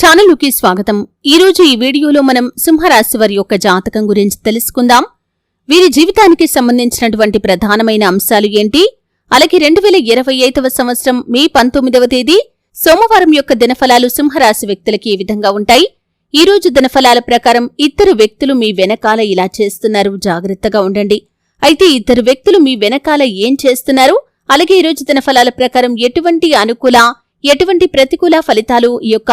ఛానలుకి స్వాగతం. ఈరోజు ఈ వీడియోలో మనం సింహరాశి వారి యొక్క జాతకం గురించి తెలుసుకుందాం. వీరి జీవితానికి సంబంధించినటువంటి ప్రధానమైన అంశాలు ఏంటి? అలాగే రెండు వేల ఇరవై ఐదవ సంవత్సరం మే పంతొమ్మిదవ తేదీ సోమవారం యొక్క దినఫలాలు సింహరాశి వ్యక్తులకి ఈ విధంగా ఉంటాయి? ఈ రోజు దినఫలాల ప్రకారం ఇద్దరు వ్యక్తులు మీ వెనకాల ఇలా చేస్తున్నారు. జాగ్రత్తగా ఉండండి. అయితే ఇద్దరు వ్యక్తులు మీ వెనకాల ఏం చేస్తున్నారు? అలాగే ఈ రోజు దినఫలాల ప్రకారం ఎటువంటి అనుకూల ఎటువంటి ప్రతికూల ఫలితాలు ఈ యొక్క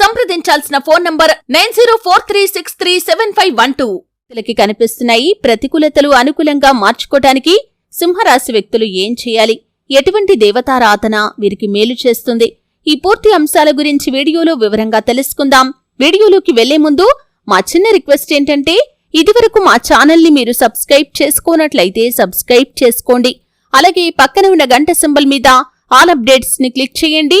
సంప్రదించాల్సిన phone number nine zero four three six three seven five one two. కనిపిస్తున్నాయి ప్రతికూలతలు అనుకూలంగా మార్చుకోటానికి సింహరాశి వ్యక్తులు ఏం చేయాలి? ఎటువంటి దేవతారాధన వీరికి మేలు చేస్తుంది? ఈ పూర్తి అంశాల గురించి వీడియోలో వివరంగా తెలుసుకుందాం. వీడియోలోకి వెళ్ళే ముందు మా చిన్న రిక్వెస్ట్ ఏంటంటే ఇదివరకు మా ఛానల్ని మీరు సబ్స్క్రైబ్ చేసుకోనట్లయితే సబ్స్క్రైబ్ చేసుకోండి. అలాగే పక్కన ఉన్న గంట సింబల్ మీద ఆల్ అప్డేట్స్ని క్లిక్ చేయండి.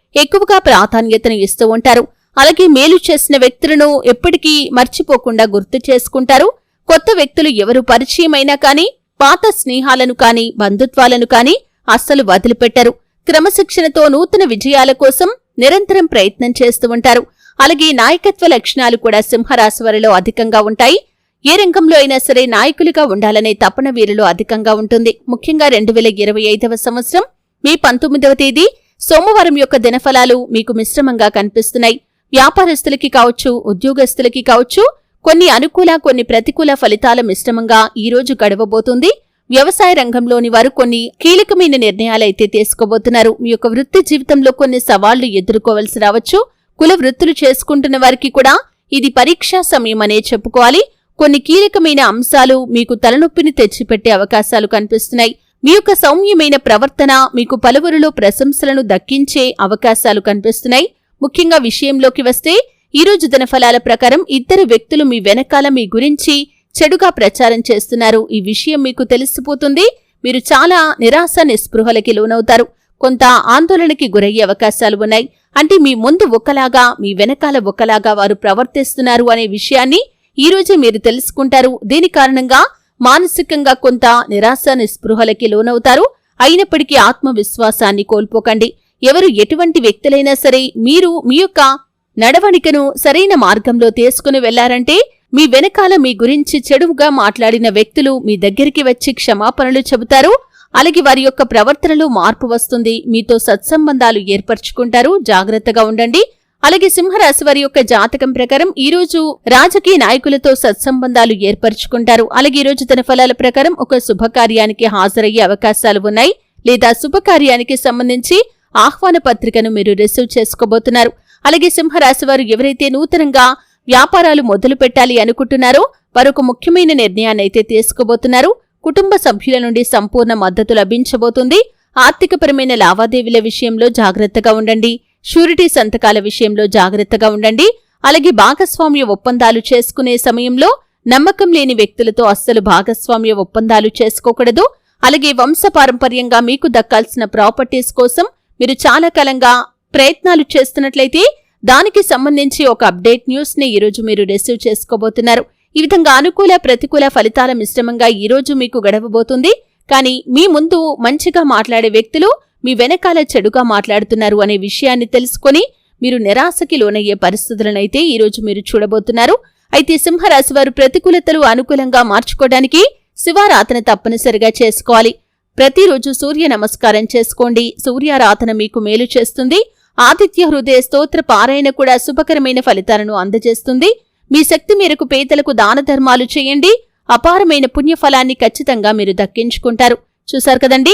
ఎక్కువగా ప్రాధాన్యతను ఇస్తూ ఉంటారు. అలాగే మేలు చేసిన వ్యక్తులను ఎప్పటికీ మర్చిపోకుండా గుర్తు చేసుకుంటారు. కొత్త వ్యక్తులు ఎవరు పరిచయమైనా కానీ పాత స్నేహాలను కానీ బంధుత్వాలను కానీ అస్సలు వదిలిపెట్టరు. క్రమశిక్షణతో నూతన విజయాల కోసం నిరంతరం ప్రయత్నం చేస్తూ ఉంటారు. అలాగే నాయకత్వ లక్షణాలు కూడా సింహరాశివారిలో అధికంగా ఉంటాయి. ఏ రంగంలో అయినా సరే నాయకులుగా ఉండాలనే తపన వీరిలో అధికంగా ఉంటుంది. ముఖ్యంగా రెండు వేల ఇరవై ఐదవ సంవత్సరం మే పంతొమ్మిదవ తేదీ సోమవారం యొక్క దినఫలాలు మీకు మిశ్రమంగా కనిపిస్తున్నాయి. వ్యాపారస్తులకి కావచ్చు ఉద్యోగస్తులకి కావచ్చు కొన్ని అనుకూల కొన్ని ప్రతికూల ఫలితాల మిశ్రమంగా ఈ రోజు గడవబోతుంది. వ్యవసాయ రంగంలోని వారు కొన్ని కీలకమైన నిర్ణయాలైతే తీసుకోబోతున్నారు. మీ యొక్క వృత్తి జీవితంలో కొన్ని సవాళ్ళు ఎదుర్కోవలసి రావచ్చు. కుల వృత్తులు చేసుకుంటున్న వారికి కూడా ఇది పరీక్షా సమయం అనే చెప్పుకోవాలి. కొన్ని కీలకమైన అంశాలు మీకు తలనొప్పిని తెచ్చిపెట్టే అవకాశాలు కనిపిస్తున్నాయి. మీ యొక్క సౌమ్యమైన ప్రవర్తన మీకు పలువురిలో ప్రశంసలను దక్కించే అవకాశాలు కనిపిస్తున్నాయి. ముఖ్యంగా విషయంలోకి వస్తే ఈరోజు దినఫలాల ప్రకారం ఇద్దరు వ్యక్తులు మీ వెనకాల మీ గురించి చెడుగా ప్రచారం చేస్తున్నారు. ఈ విషయం మీకు తెలిసిపోతుంది. మీరు చాలా నిరాశ నిస్పృహలకి లోనవుతారు. కొంత ఆందోళనకి గురయ్యే అవకాశాలు ఉన్నాయి. అంటే మీ ముందు ఒకలాగా మీ వెనకాల ఒకలాగా వారు ప్రవర్తిస్తున్నారు అనే విషయాన్ని ఈ రోజే మీరు తెలుసుకుంటారు. దీని కారణంగా మానసికంగా కొంత నిరాశ నిస్పృహలకి లోనవుతారు. అయినప్పటికీ ఆత్మవిశ్వాసాన్ని కోల్పోకండి. ఎవరు ఎటువంటి వ్యక్తులైనా సరే మీరు మీ యొక్క నడవడికను సరైన మార్గంలో తీసుకుని వెళ్ళారంటే మీ వెనకాల మీ గురించి చెడుగా మాట్లాడిన వ్యక్తులు మీ దగ్గరికి వచ్చి క్షమాపణలు చెబుతారు. అలాగే వారి యొక్క ప్రవర్తనలో మార్పు వస్తుంది. మీతో సత్సంబంధాలు ఏర్పరచుకుంటారు. జాగ్రత్తగా ఉండండి. అలాగే సింహరాశి వారి యొక్క జాతకం ప్రకారం ఈ రోజు రాజకీయ నాయకులతో సత్సంబంధాలు ఏర్పరచుకుంటారు. అలాగే ఈ రోజు తన ఫలాల ప్రకారం ఒక శుభకార్యానికి హాజరయ్యే అవకాశాలు ఉన్నాయి. లేదా శుభకార్యానికి సంబంధించి ఆహ్వాన పత్రికను మీరు రిసీవ్ చేసుకోబోతున్నారు. అలాగే సింహరాశి వారు ఎవరైతే నూతనంగా వ్యాపారాలు మొదలు పెట్టాలి అనుకుంటున్నారో వారు ఒక ముఖ్యమైన నిర్ణయాన్ని అయితే తీసుకోబోతున్నారు. కుటుంబ సభ్యుల నుండి సంపూర్ణ మద్దతు లభించబోతుంది. ఆర్థికపరమైన లావాదేవీల విషయంలో జాగ్రత్తగా ఉండండి. షూరిటీ సంతకాల విషయంలో జాగ్రత్తగా ఉండండి. అలాగే భాగస్వామ్య ఒప్పందాలు చేసుకునే సమయంలో నమ్మకం లేని వ్యక్తులతో అస్సలు భాగస్వామ్య ఒప్పందాలు చేసుకోకూడదు. అలాగే వంశపారంపర్యంగా మీకు దక్కాల్సిన ప్రాపర్టీస్ కోసం మీరు చాలా కాలంగా ప్రయత్నాలు చేస్తున్నట్లయితే దానికి సంబంధించి ఒక అప్డేట్ న్యూస్ని ఈరోజు మీరు రిసీవ్ చేసుకోబోతున్నారు. ఈ విధంగా అనుకూల ప్రతికూల ఫలితాల మిశ్రమంగా ఈరోజు మీకు గడవబోతుంది. కానీ మీ ముందు మంచిగా మాట్లాడే వ్యక్తులు మీ వెనకాల చెడుగా మాట్లాడుతున్నారు అనే విషయాన్ని తెలుసుకొని మీరు నిరాశకి లోనయ్యే పరిస్థితులనైతే ఈరోజు మీరు చూడబోతున్నారు. అయితే సింహరాశి వారు ప్రతికూలతలు అనుకూలంగా మార్చుకోవడానికి శివారాధన తప్పనిసరిగా చేసుకోవాలి. ప్రతిరోజు సూర్య నమస్కారం చేసుకోండి. సూర్యారాధన మీకు మేలు చేస్తుంది. ఆదిత్య హృదయ స్తోత్ర పారాయణ కూడా శుభకరమైన ఫలితాలను అందజేస్తుంది. మీ శక్తి మేరకు పేదలకు దాన ధర్మాలు చేయండి. అపారమైన పుణ్యఫలాన్ని ఖచ్చితంగా మీరు దక్కించుకుంటారు. చూశారు కదండీ?